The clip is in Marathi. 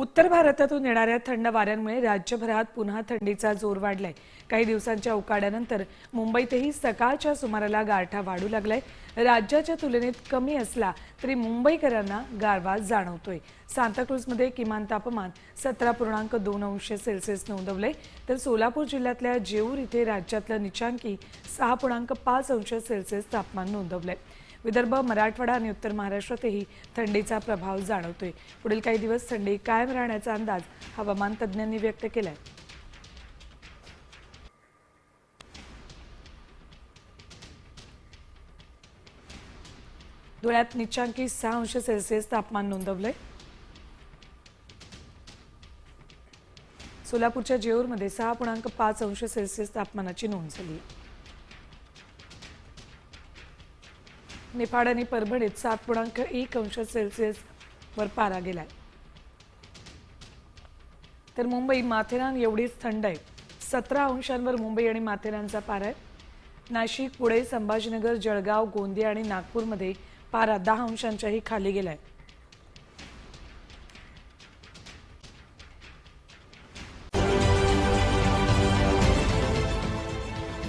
उत्तर भारतातून येणाऱ्या थंड वाऱ्यांमुळे राज्यभरात पुन्हा थंडीचा जोर वाढलाय. काही दिवसांच्या उकाड्यानंतर मुंबईतही सकाळच्या सुमाराला गारठा वाढू लागलाय. राज्याच्या तुलनेत कमी असला तरी मुंबईकरांना गारवा जाणवतोय. सांताक्रूजमध्ये किमान तापमान सतरा पूर्णांक दोन अंश सेल्सिअस नोंदवलंय. तर सोलापूर जिल्ह्यातल्या जेऊर इथे राज्यातलं निचांकी सहा पूर्णांक पाच अंश सेल्सिअस तापमान नोंदवलंय. विदर्भ मराठवाडा आणि उत्तर महाराष्ट्रातही थंडीचा प्रभाव जाणवतोय. पुढील काही दिवस थंडी कायम राहण्याचा अंदाज हवामान तज्ज्ञांनी व्यक्त केलाय. धुळ्यात निचांकी सहा अंश सेल्सिअस तापमान नोंदवलंय. सोलापूरच्या जेऊरमध्ये सहा पूर्णांक पाच अंश सेल्सिअस तापमानाची नोंद झाली निफाड आणि परभणीत सात पूर्णांक एक अंश सेल्सिअस वर पारा गेलाय. तर मुंबई माथेरान एवढीच थंड आहे. सतरा अंशांवर मुंबई आणि माथेरानचा पारा आहे. नाशिक पुणे संभाजीनगर जळगाव गोंदिया आणि नागपूरमध्ये पारा दहा अंशांच्याही खाली गेलाय.